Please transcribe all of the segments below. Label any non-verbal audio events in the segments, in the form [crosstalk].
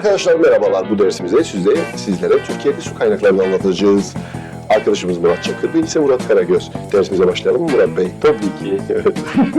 Arkadaşlar merhabalar. Bu dersimizde sizlere, sizlere Türkiye'de su kaynaklarını anlatacağız. Arkadaşımız Murat Çakır, ben ise Murat Karagöz. Dersimize başlayalım mı Murat Bey? Tabii ki.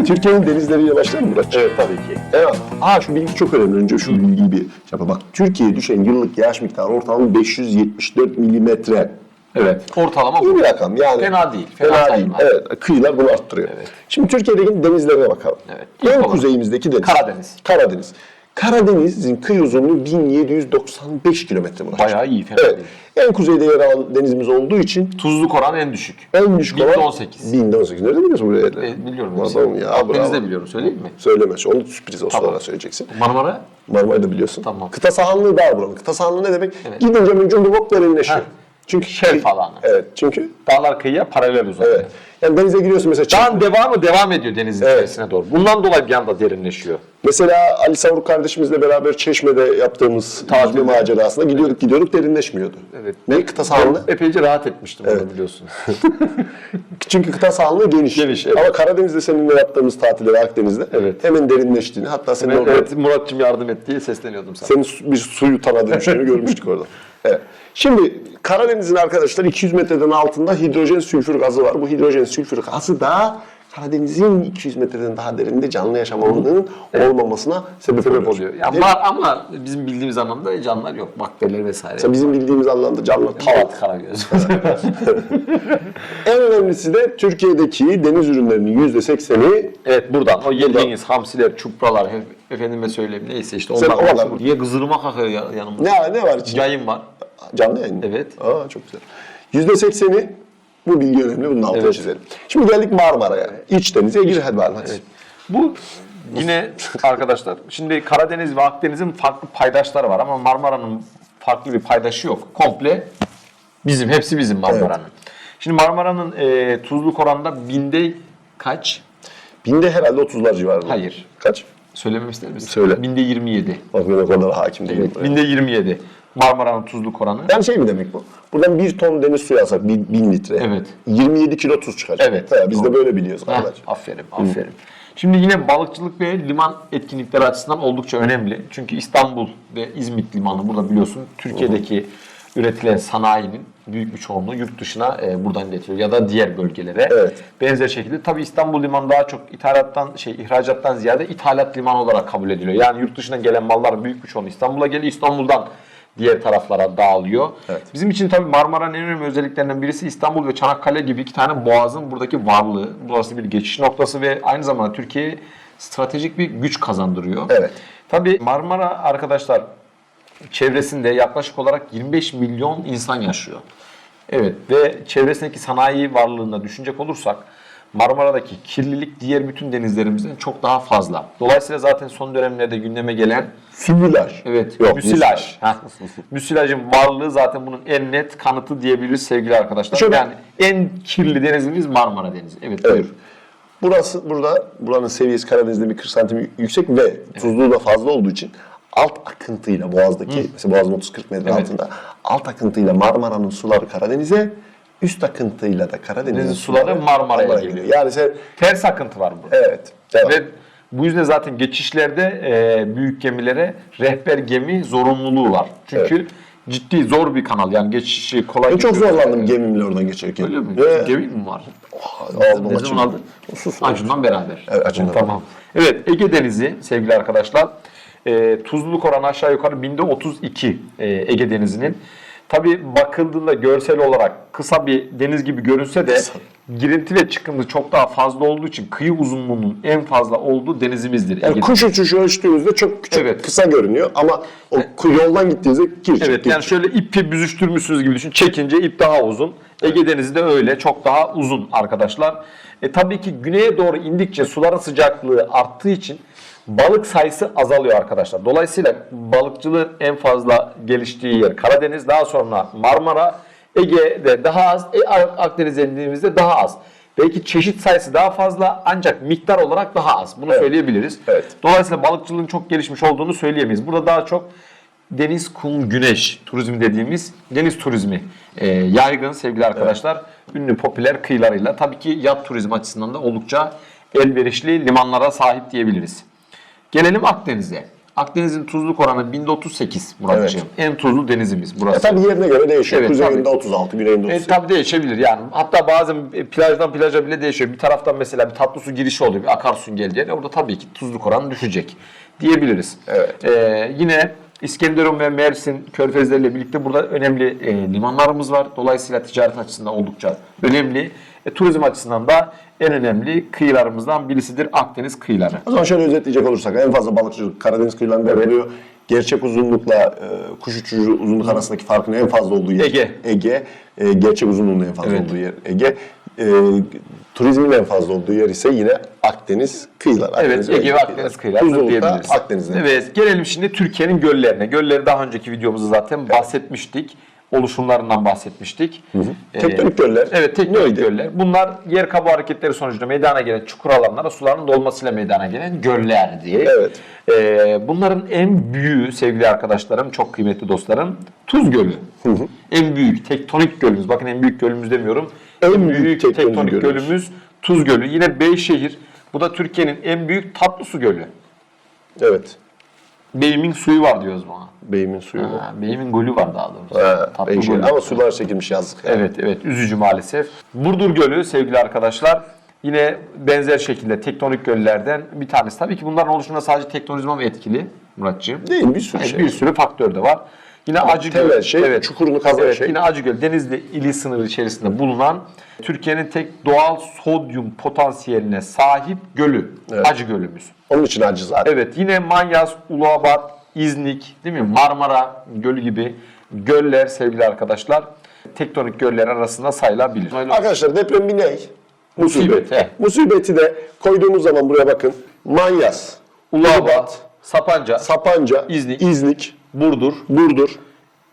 Türkiye'nin denizleriyle başlar mı Murat? Evet tabii ki. Evet. Aa şu bilgi çok önemli. Önce şu bilgiyi bir şey yapalım. Bak Türkiye'ye düşen yıllık yağış miktarı ortalama 574 milimetre. Evet. Ortalama İyi bu. bir rakam yani. Fena değil, fena Fena, değil. Evet. Kıyılar bunu arttırıyor. Evet. Şimdi Türkiye'deki denizlerine bakalım. Evet. En kuzeyimizdeki deniz. Karadeniz. Karadeniz. Karadeniz'in kıyı uzunluğu 1795 kilometre Murat. Bayağı iyi, fena Evet. değil. En kuzeyde yer alan denizimiz olduğu için Tuzluk oran en düşük. en düşük olan 18. 1018. Nereden biliyorsun bu yerleri? E, biliyorum. Adam ya bravo. biliyorum. Söyleyeyim mi? Söyleme. Onu sürpriz o Tamam. sonra söyleyeceksin. Marmara? Marmara'yı da biliyorsun. Tamam. Kıta sahanlığı daha buranın. Kıta sahanlığı ne demek? Evet. Gidince mümkün hop derinleşiyor. Heh. Çünkü Şelf alanı. Evet. Çünkü Dağlar kıyıya paralel uzanıyor. evet. Yani denize giriyorsun mesela. Dağın devamı devam ediyor denizin Evet. içerisine doğru. Bundan dolayı bir anda derinleşiyor. Mesela Ali Savruk kardeşimizle beraber Çeşme'de yaptığımız tatil macerasında gidiyorduk gidiyorduk derinleşmiyordu. Evet. Ne kıta sahanlığı? Epeyce rahat etmiştim bunu biliyorsun. [laughs] Çünkü kıta sahanlığı geniş. Geniş, evet. Ama Karadeniz'de seninle yaptığımız tatilde Akdeniz'de Evet. hemen derinleştiğini hatta senin evet, orada evet Murat'cığım yardım et diye sesleniyordum sana. senin bir suyu tana [laughs] dönüştüğünü görmüştük orada. Evet. Şimdi Karadeniz'in arkadaşlar 200 metreden altında hidrojen sülfür gazı var. Bu hidrojen sülfür gazı da Karadeniz'in 200 metreden daha derinde canlı yaşam alanının olmamasına sebep, Sebep oluyor. oluyor. Var ama bizim bildiğimiz anlamda canlılar yok. Bakteriler vesaire. Mesela bizim bildiğimiz anlamda canlı tavat. Evet, karagöz. En önemlisi de Türkiye'deki deniz ürünlerinin %80'i evet buradan o yediğiniz hamsiler, çupralar, efendime söyleyeyim neyse işte Sen onlar. oralar- Diye kızırıma kakıyor ya- yanımda. ne, ne var içinde? Yayın var. Canlı yayın mı? Evet. Aa çok güzel. Yüzde sekseni bu bilgi önemli. Bunun altını Evet. çizelim. Şimdi geldik Marmara'ya. İç denize gir hadi bakalım. hadi. Bu yine arkadaşlar şimdi Karadeniz ve Akdeniz'in farklı paydaşları var ama Marmara'nın farklı bir paydaşı yok. Komple bizim, hepsi bizim Marmara'nın. Şimdi Marmara'nın e, tuzluk oranında binde kaç? Binde herhalde 30'lar civarında. Hayır. Kaç? Söylememi ister misin? Söyle. Binde 27. Bak ben o kadar hakim değilim. Evet, binde 27. Marmara'nın tuzluk oranı. Yani şey mi demek bu? Buradan bir ton deniz suyu alsak, bin, bin litre. Evet. 27 kilo tuz çıkacak. Evet, Ha, biz de doğru. böyle biliyoruz Heh, arkadaşlar. aferin, aferin. Şimdi yine balıkçılık ve liman etkinlikleri açısından oldukça önemli. Çünkü İstanbul ve İzmit limanı burada biliyorsun Türkiye'deki üretilen sanayinin büyük bir çoğunluğu yurt dışına e, buradan iletiyor ya da diğer bölgelere. Evet. Benzer şekilde tabii İstanbul limanı daha çok ithalattan şey ihracattan ziyade ithalat limanı olarak kabul ediliyor. Yani yurt dışından gelen malların büyük bir çoğunluğu İstanbul'a geliyor. İstanbul'dan diğer taraflara dağılıyor. Evet. Bizim için tabii Marmara'nın en önemli özelliklerinden birisi İstanbul ve Çanakkale gibi iki tane boğazın buradaki varlığı. Burası bir geçiş noktası ve aynı zamanda Türkiye'ye stratejik bir güç kazandırıyor. Evet. Tabii Marmara arkadaşlar çevresinde yaklaşık olarak 25 milyon insan yaşıyor. Evet ve çevresindeki sanayi varlığında düşünecek olursak Marmara'daki kirlilik diğer bütün denizlerimizden çok daha fazla. Dolayısıyla zaten son dönemlerde gündeme gelen Fümülaj. Evet, Yok, müsilaj. Müsilajın varlığı zaten bunun en net kanıtı diyebiliriz sevgili arkadaşlar. Şöyle- Yani en kirli denizimiz Marmara Denizi. Evet, Evet. buyur. Burası burada buranın seviyesi Karadeniz'de bir 40 santim yüksek ve tuzluğu da fazla olduğu için alt akıntıyla Boğaz'daki mesela Boğaz'ın 30-40 metre Evet. altında alt akıntıyla Marmara'nın suları Karadeniz'e üst akıntıyla da Karadeniz'in Denizin suları Marmara'ya geliyor. Yani sen Ters akıntı var burada. evet. Devam. Ve bu yüzden zaten geçişlerde e, büyük gemilere rehber gemi zorunluluğu var. Çünkü ciddi zor bir kanal yani geçişi kolay ben çok geçiyor. zorlandım gemimle oradan geçerken. Öyle mi? Ve Gemi mi var? ağzıma Ne açıldı. zaman aldın? Sus. Acun'dan beraber. Evet, Acun'dan Tamam. Evet Ege Denizi sevgili arkadaşlar. E, tuzluluk oranı aşağı yukarı binde 32 e, Ege Denizi'nin. Tabi bakıldığında görsel olarak kısa bir deniz gibi görünse de. Girinti ve çıkıntı çok daha fazla olduğu için kıyı uzunluğunun en fazla olduğu denizimizdir. Yani kuş uçuşu ölçtüğümüzde çok küçük, Evet. kısa görünüyor ama o yoldan gittiğinizde kirçik. Evet yani şöyle ipi büzüştürmüşsünüz gibi düşün. Çekince ip daha uzun. Ege Denizi de öyle. Çok daha uzun arkadaşlar. E tabii ki güneye doğru indikçe suların sıcaklığı arttığı için balık sayısı azalıyor arkadaşlar. Dolayısıyla balıkçılığın en fazla geliştiği yer Karadeniz. Daha sonra Marmara, Ege'de daha az, e, Akdeniz'e indiğimizde daha az. Belki çeşit sayısı daha fazla ancak miktar olarak daha az. Bunu söyleyebiliriz. Evet. Dolayısıyla balıkçılığın çok gelişmiş olduğunu söyleyemeyiz. Burada daha çok deniz, kum, güneş turizmi dediğimiz deniz turizmi e, yaygın sevgili arkadaşlar. Ünlü popüler kıyılarıyla tabii ki yat turizmi açısından da oldukça elverişli limanlara sahip diyebiliriz. Gelelim Akdeniz'e. Akdeniz'in tuzluk oranı binde 38 Muratcığım. En tuzlu denizimiz E burası. tabii yerine göre değişiyor. Evet, Kuzeyinde tabii. 36, güneyinde E, 38. tabii değişebilir yani. Hatta bazen e, plajdan plaja bile değişiyor. Bir taraftan mesela bir tatlı su girişi oluyor, bir akarsu geleceği. Orada tabii ki tuzluk oranı düşecek diyebiliriz. Evet. E, yine İskenderun ve Mersin körfezleriyle birlikte burada önemli e, limanlarımız var. Dolayısıyla ticaret açısından oldukça önemli. E, turizm açısından da en önemli kıyılarımızdan birisidir Akdeniz kıyıları. O zaman şöyle özetleyecek olursak en fazla balıkçılık Karadeniz kıyılarında yapılıyor. Gerçek uzunlukla e, kuş uçucu uzunluk arasındaki farkın en fazla olduğu yer Ege. Ege. E, gerçek uzunluğun en fazla Evet. olduğu yer Ege. E, turizmin en fazla olduğu yer ise yine Akdeniz kıyıları. Evet, Akdeniz Ege ve Akdeniz kıyıları Tuzlulukta diyebiliriz. Akdeniz'de. Evet, gelelim şimdi Türkiye'nin göllerine. Gölleri daha önceki videomuzda zaten bahsetmiştik. Oluşumlarından bahsetmiştik. Ee, Tektonik göller. Evet, tektonik Neydi? göller. Bunlar yer kabuğu hareketleri sonucunda meydana gelen çukur alanlara suların dolmasıyla meydana gelen göllerdi. Evet. Ee, bunların en büyüğü sevgili arkadaşlarım, çok kıymetli dostlarım, Tuz Gölü. En büyük tektonik gölümüz. Bakın en büyük gölümüz demiyorum. En büyük tektonik tektonik gölümüz. gölümüz Tuz Gölü. Yine Beyşehir. Bu da Türkiye'nin en büyük tatlı su gölü. Evet. Beyimin suyu var diyoruz buna. Beyimin suyu mu? Ha, Beyimin golü var daha doğrusu. Ha, Tatlı Beyşehir. golü. Ama sular çekilmiş yazık. Evet evet üzücü maalesef. Burdur Gölü sevgili arkadaşlar yine benzer şekilde tektonik göllerden bir tanesi. Tabii ki bunların oluşumunda sadece tektonizma mı etkili Muratcığım? Değil bir sürü Evet, şey. bir sürü faktör de var. Yine Acıgöl. temel şey, çukurunu kazan evet, şey. Yine Acıgöl Denizli ili sınırı içerisinde bulunan Türkiye'nin tek doğal sodyum potansiyeline sahip gölü. Evet. Acıgöl'ümüz. Onun için acı zaten. Evet yine Manyas, Uluabat, İznik, değil mi? Marmara Gölü gibi göller sevgili arkadaşlar tektonik göller arasında sayılabilir. Arkadaşlar deprem bir ney? Musibet, he. Musibeti de koyduğumuz zaman buraya bakın. Manyas, Uluabat, Sapanca, Sapanca, İznik. İznik, Burdur, Burdur,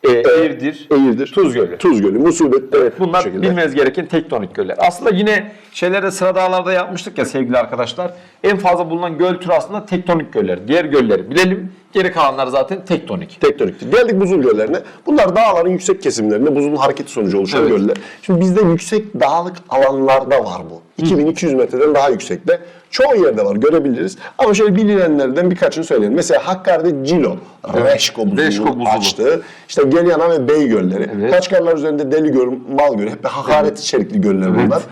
e, Eğirdir, Eğirdir, Tuz Gölü. Tuz Gölü, Musibet bu Bunlar şekilde. bilmeniz gereken tektonik göller. Aslında yine şeylerde sıra dağlarda yapmıştık ya sevgili arkadaşlar. En fazla bulunan göl türü aslında tektonik göller. Diğer gölleri bilelim. Geri kalanlar zaten tektonik. Tektoniktir. Geldik buzul göllerine. Bunlar dağların yüksek kesimlerinde buzulun hareketi sonucu oluşan Evet. göller. Şimdi bizde yüksek dağlık alanlarda var bu. 2200 metreden daha yüksekte. Çoğu yerde var görebiliriz. Ama şöyle bilinenlerden birkaçını söyleyelim. Mesela Hakkari'de Cilo, Reşko buzulu, Reşko buzulu. açtığı. İşte Gelyana ve Bey gölleri. Evet. Kaçkarlar üzerinde Deli Göl, Mal Gölü. Hep hakaret içerikli göller bunlar.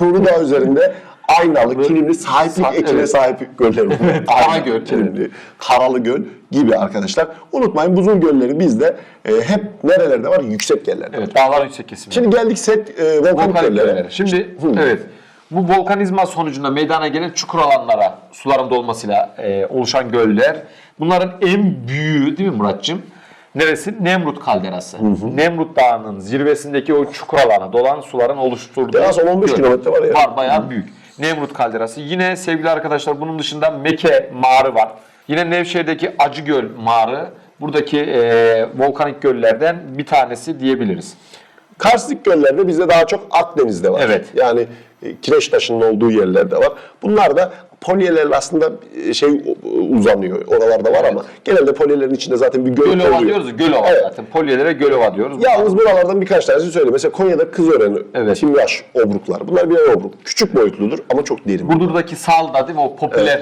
Uludağ üzerinde Aynalı, Kilimli, sahiplik Sa- ekine evet. sahip göller [laughs] bunlar. Karagöl, Aynalı, Kilimli, Karalı Göl gibi arkadaşlar. Unutmayın buzul gölleri bizde e, hep nerelerde var? Yüksek yerlerde. Evet dağlar yüksek kesimi. Şimdi geldik set e, volkanik göllere. göller. Şimdi evet bu volkanizma sonucunda meydana gelen çukur alanlara suların dolmasıyla e, oluşan göller. Bunların en büyüğü değil mi Muratcığım? Neresi? Nemrut kalderası. Nemrut Dağı'nın zirvesindeki o çukur alana dolan suların oluşturduğu En az 10-15 göl. kilometre var ya. Var bayağı büyük. Nemrut kalderası. Yine sevgili arkadaşlar bunun dışında Meke mağarı var. Yine Nevşehir'deki Acıgöl mağarı buradaki e, volkanik göllerden bir tanesi diyebiliriz. Karstik göllerde bizde daha çok Akdeniz'de var. Evet. Yani e, kireç taşının olduğu yerlerde var. Bunlar da polyelerle aslında e, şey u- uzanıyor. Oralarda var ama genelde polyelerin içinde zaten bir göl Gölova oluyor. diyoruz ya, Gölova Evet. zaten. Polyelere Gölova diyoruz. Yalnız buralardan birkaç tanesi söyleyeyim. Mesela Konya'da Kızören, Evet. Timyaş obruklar. Bunlar birer obruk. Küçük boyutludur ama çok derin. Burdur'daki Salda değil mi? O popüler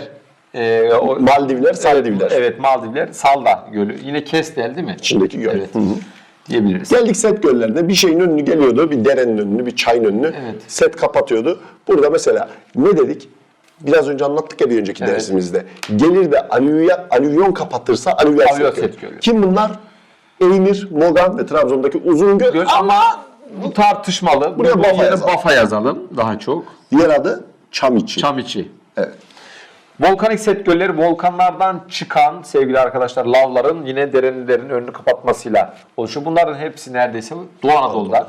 e, o, Maldivler, Saldivler. Evet Maldivler, Salda Gölü. Yine Kestel değil mi? İçindeki göl. Evet. Hı hı. Diyebiliriz. Geldik set göllerine. Bir şeyin önünü geliyordu. Bir derenin önünü, bir çayın önünü. Evet. Set kapatıyordu. Burada mesela ne dedik? Biraz önce anlattık ya bir önceki Evet. dersimizde. Gelir de alüvya, alüvyon kapatırsa Alüvyal set, set gölü. Kim bunlar? Eymir, Mogan ve Trabzon'daki uzun göl. Göl ama bu tartışmalı. Buraya Bu Bafa yazalım. Bafa yazalım daha çok. Diğer adı Çamiçi. Çamiçi. Evet. Volkanik set gölleri volkanlardan çıkan sevgili arkadaşlar lavların yine derinlerin önünü kapatmasıyla oluşuyor. Bunların hepsi neredeyse Doğu Anadolu'da.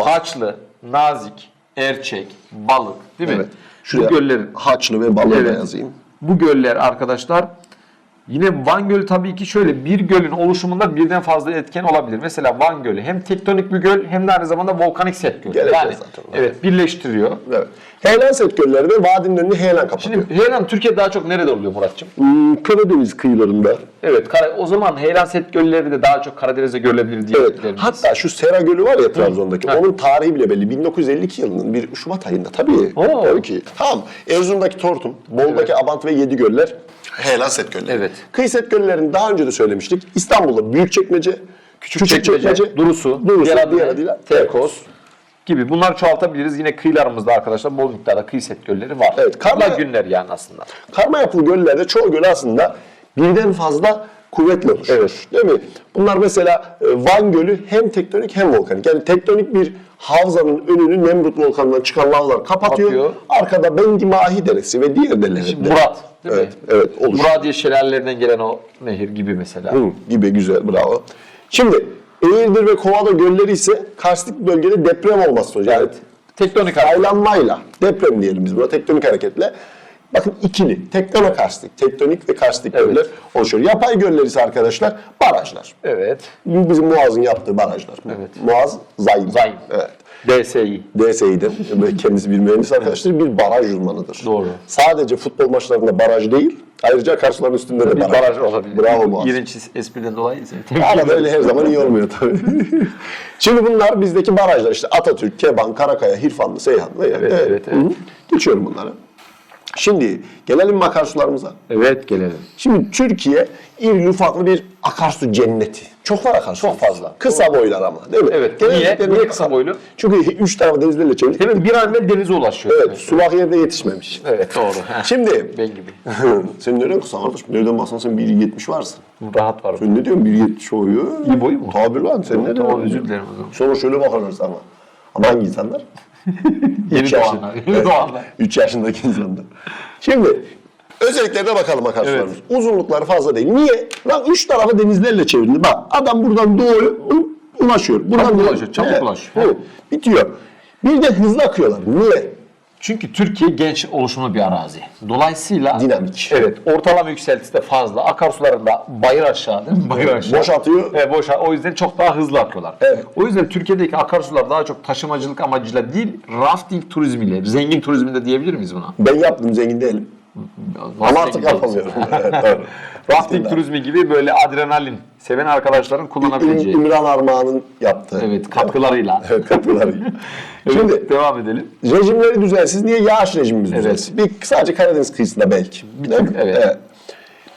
Haçlı, Nazik, Erçek, Balık değil mi? Evet. Şuraya Bu göllerin Haçlı ve Balığı da Evet. yazayım. Bu göller arkadaşlar yine Van Gölü tabii ki şöyle bir gölün oluşumunda birden fazla etken olabilir. Mesela Van Gölü hem tektonik bir göl hem de aynı zamanda volkanik set gölü. Gerekli yani zaten. evet birleştiriyor. Evet. Heyelan set gölleri de vadinin önünü heyelan kapatıyor. Şimdi Heyelan Türkiye daha çok nerede oluyor Muratçım? Hmm, Karadeniz kıyılarında. Evet, Kara- o zaman Heyelan set gölleri de daha çok Karadeniz'de görülebilir diye Evet. Hatta şu Sera Gölü var ya Trabzon'daki. Ha. Onun tarihi bile belli. 1952 yılının bir Şubat ayında tabii. Oo. Tabii ki. Tamam. Erzurum'daki Tortum, Bolu'daki Abant ve Yedigöller Heyelan set gölleri. Evet. Kıyı set göllerini daha önce de söylemiştik. İstanbul'da Büyükçekmece, Küçükçekmece, Durusu, Durusu, adıyla diğer adıyla Terkos gibi. Bunlar çoğaltabiliriz. Yine kıyılarımızda arkadaşlar bol miktarda kıyı set gölleri var. Evet, karma- Karma günler yani aslında. Karma yapılı göllerde çoğu göl aslında birden fazla kuvvetle oluşuyor. Evet. Değil mi? Bunlar mesela e, Van Gölü hem tektonik hem volkanik. Yani tektonik bir havzanın önünü Nemrut volkanından çıkan lavlar kapatıyor. Kapatıyor. Arkada Bengi Mahi Deresi ve diğer dereler. Şimdi Murat değil evet, mi? Evet, olur. Muradiye şelalelerinden gelen o nehir gibi mesela. Hı, gibi güzel bravo. Şimdi Eğirdir ve Kovada gölleri ise karstik bölgede deprem olması sonucu. Yani Tektonik hareket. Aylanmayla, deprem diyelim biz buna tektonik hareketle. Bakın ikili, tektonokarstik, tektonik ve karstik Evet. göller oluşuyor. Yapay göller ise arkadaşlar barajlar. Evet. Bizim Muaz'ın yaptığı barajlar. Evet. Muaz Zayn. Zayn. Evet. DSİ. DSİ'den ve kendisi bir mühendis arkadaşlar bir baraj uzmanıdır. Doğru. Sadece futbol maçlarında baraj değil, ayrıca karşıların üstünde de Bir baraj. baraj olabilir. Bravo Muaz. İğrenç espriden dolayı Arada öyle her zaman iyi olmuyor tabii. [laughs] Şimdi bunlar bizdeki barajlar işte Atatürk, Keban, Karakaya, Hirfanlı, Seyhanlı. Evet, evet, evet. Hı hı. Geçiyorum bunları. Şimdi gelelim mi akarsularımıza. Evet gelelim. Şimdi Türkiye irili ufaklı bir akarsu cenneti. Çok var akarsu. Çok fazla. Kısa boylar ama değil mi? Evet. Niye? Niye kısa boylu? Çünkü üç tarafı denizlerle çevrili. Hemen bir an evvel denize ulaşıyor. Evet, sulak yerde yetişmemiş. Evet doğru. Şimdi [laughs] Ben gibi. [laughs] sen nereden kısa kardeşim? Nereden baksan sen 1.70 varsın. Rahat var. Sen ne diyorsun 1.70 boyu? İyi boy mu? Tabii lan sen ne Tamam diyorsun? özür dilerim o zaman. Sonra şöyle bakarlar sana. Ama hangi insanlar? Yeni doğanlar. Yeni doğanlar. 3 yaşındaki insanlar. Şimdi özelliklerine bakalım akarsularımız. Uzunlukları fazla değil. Niye? Lan üç tarafı denizlerle çevrili. Bak adam buradan doğuyor, ulaşıyor. Buradan Çabuk ulaşıyor, çabuk Evet, ulaşıyor. evet. Bitiyor. Bir de hızlı akıyorlar. Niye? Çünkü Türkiye genç oluşumlu bir arazi. Dolayısıyla Dinamik. Evet, ortalama yükseltisi de fazla. Akarsuların da bayır aşağı değil [laughs] mi? Bayır aşağı. Boşaltıyor. Evet, boşa. O yüzden çok daha hızlı akıyorlar. Evet. O yüzden Türkiye'deki akarsular daha çok taşımacılık amacıyla değil, rafting turizmiyle, zengin turizminde diyebilir miyiz buna? Ben yaptım zengin değilim. Ama artık yapamıyorum. [laughs] evet, doğru. Rafting turizmi gibi böyle adrenalin seven arkadaşların İm- kullanabileceği. İmran Armağan'ın yaptığı. Evet, katkılarıyla. [laughs] Evet, katkılarıyla. [laughs] Evet, Şimdi devam edelim. Rejimleri düzensiz. Niye? Yağış rejimimiz Evet. düzensiz. Bir, sadece Karadeniz kıyısında belki. Değil mi? evet.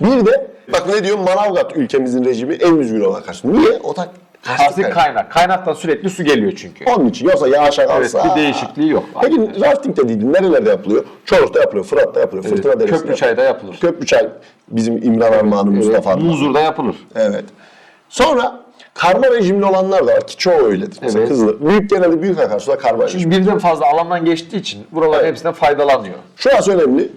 Bir de bak ne diyor Manavgat ülkemizin rejimi en düzgün olan karşı. Niye? O da karstik kaynak. kaynak. Kaynaktan sürekli su geliyor çünkü. Onun için. Yoksa yağışa Evet, kalsa. bir değişikliği yok. Peki rafting de değildin. Nerelerde yapılıyor? Çoruk'ta yapılıyor, Fırat'ta yapılıyor, Fırtına Deresi'nde Köprüçay'da yapılıyor. yapılır. Köprüçay bizim İmran Armağan'ın Mustafa Armağan. Muzur'da yapılır. Evet. Sonra karma rejimli olanlar da var ki çoğu öyledir. Mesela Evet. Kızılır. Büyük genelde büyük akarsular karma rejim. Çünkü birden fazla alandan geçtiği için buraların Evet. hepsinden faydalanıyor. Şurası önemli.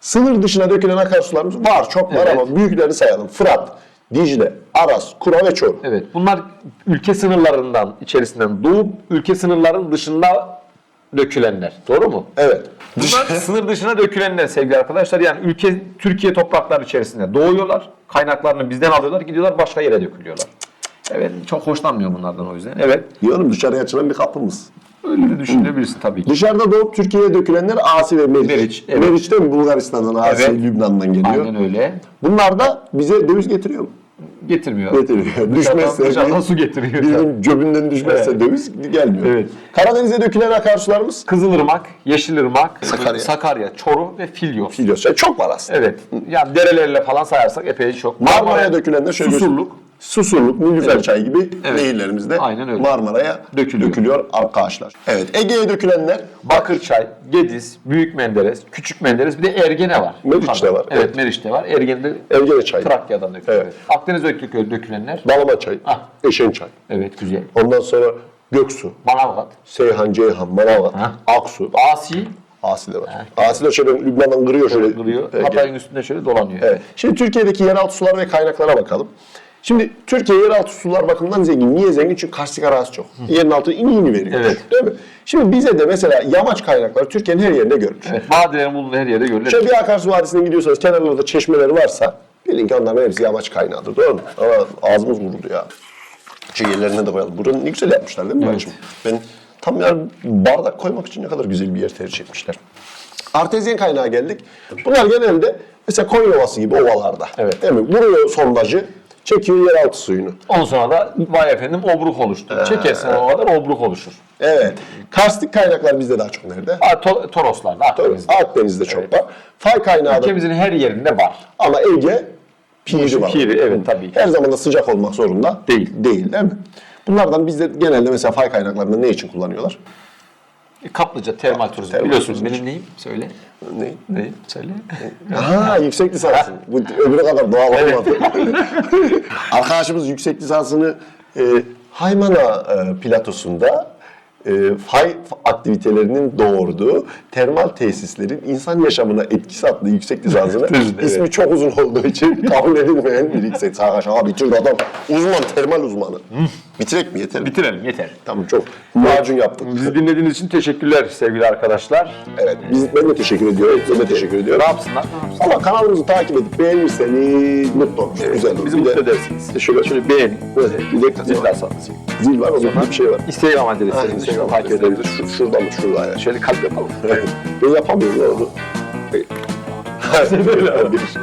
Sınır dışına dökülen akarsularımız var, çok var Evet. ama büyüklerini sayalım. Fırat, Dicle, Aras, Kura ve Çoruh. Evet. Bunlar ülke sınırlarından içerisinden doğup ülke sınırların dışında dökülenler. Doğru mu? Evet. Bunlar sınır dışına dökülenler sevgili arkadaşlar. Yani ülke Türkiye toprakları içerisinde doğuyorlar. Kaynaklarını bizden alıyorlar, gidiyorlar başka yere dökülüyorlar. Evet, çok hoşlanmıyorum bunlardan o yüzden. Evet. Diyorum dışarıya açılan bir kapımız. Öyle de düşünebilirsin tabii ki. Dışarıda doğup Türkiye'ye dökülenler Asi ve Meriç. Meriç, evet. Meriç de Bulgaristan'dan, Asi, Evet. Lübnan'dan geliyor. Aynen öyle. Bunlar da bize döviz getiriyor mu? Getiriyor. Getiriyor. Dışarıdan, Düşmezse, dışarıdan su getiriyor. birinin cöbünden düşmezse Evet. döviz gelmiyor. Evet. Karadeniz'e dökülen akarsularımız Kızılırmak, Yeşilırmak, Sakarya. Sakarya, Çoruh ve Filyos. biliyorsun. Yani çok var aslında. Evet. Yani derelerle falan sayarsak epey çok. Marmara'ya dökülenler şöyle Susurluk. Susurluk, Nilüfer Evet. çayı gibi Evet. nehirlerimizde. Marmara'ya Dökülüyor. dökülüyor. arkadaşlar. Evet. Ege'ye dökülenler Bakırçay, Gediz, Büyük Menderes, Küçük Menderes bir de Ergene var. Meriç de var, Evet, evet. Meriç de var. Ergene'de Ergene çayı, Trakya'dan dökülüyor. Evet. Akdeniz dökülüyor dökülenler. Balama çayı, Ah. Eşen çayı. Evet güzel. Ondan sonra Göksu, Manavgat, Seyhan, Ceyhan, Manavgat, Ha. Aksu, Asi Asi de var. Asi de şöyle Lübnan'dan kırıyor şöyle. Ege. Hatay'ın üstünde şöyle dolanıyor. Evet. Şimdi Türkiye'deki yeraltı sular ve kaynaklara bakalım. Şimdi Türkiye yeraltı sular bakımından zengin. Niye zengin? Çünkü karstik arazi çok. Yerin altına ini ini veriyor. Evet. Değil mi? Şimdi bize de mesela yamaç kaynakları Türkiye'nin her yerinde görülür. Evet. Vadilerin bulunduğu her yerde görülür. Şöyle bir akarsu vadisine gidiyorsanız kenarlarda çeşmeleri varsa bilin ki onların hepsi yamaç kaynağıdır. Doğru mu? Ama ağzımız vuruldu ya. Şu yerlerine de koyalım. Buranın ne güzel yapmışlar değil mi Evet. bacım? Ben tam yani bardak koymak için ne kadar güzel bir yer tercih etmişler. Artezyen kaynağa geldik. Bunlar genelde mesela Konya Ovası gibi ovalarda. Evet. Değil mi? Vuruyor sondajı. Çekiyor yeraltı suyunu. Ondan sonra da vay efendim obruk oluştu. Çekersen o kadar obruk oluşur. Evet. Karstik kaynaklar bizde daha çok nerede? Aa, to- Toroslarda, Akdeniz'de. Akdeniz'de çok var. Fay kaynağı da Ülkemizin her yerinde var. ama Ege piri var. Piri, evet, tabii ki. Her zaman da sıcak olmak zorunda Değil. Değil değil mi? Bunlardan bizde genelde mesela fay kaynaklarında ne için kullanıyorlar? Kaplıca termal turizm. termal Biliyorsunuz turizm benim neyim? Söyle. Ne? Neyim? Söyle. Ha yüksek lisansın. Bu öbürü kadar doğal olmadı. [laughs] Arkadaşımız yüksek lisansını e, Haymana e, platosunda e, fay aktivitelerinin doğurduğu termal tesislerin insan yaşamına etkisi adlı yüksek lisansını [laughs] Evet. ismi çok uzun olduğu için [laughs] kabul edilmeyen bir yüksek lisans. Aa bitirdi adam. Uzman, termal uzmanı. Bitirek mi yeter? Bitirelim yeter. Tamam çok macun yaptık. Bizi dinlediğiniz için teşekkürler sevgili arkadaşlar. Evet, biz, ben de teşekkür ediyorum. Ben de teşekkür ediyorum. Ne yapsınlar? Ama kanalımızı takip edip beğenirseniz mutlu oluruz. Güzel olur. Bizi mutlu edersiniz. de şöyle, Şöyle beğenin. Evet, bir de Zil basarız. Zil var o zaman bir şey var. Instagram adreslerimizi Aynen takip edebilir. Şu, şuradan mı şuradan ya. Şöyle kalp yapalım. ben yapamıyorum ne oldu? Hayır. Böyle bir şey.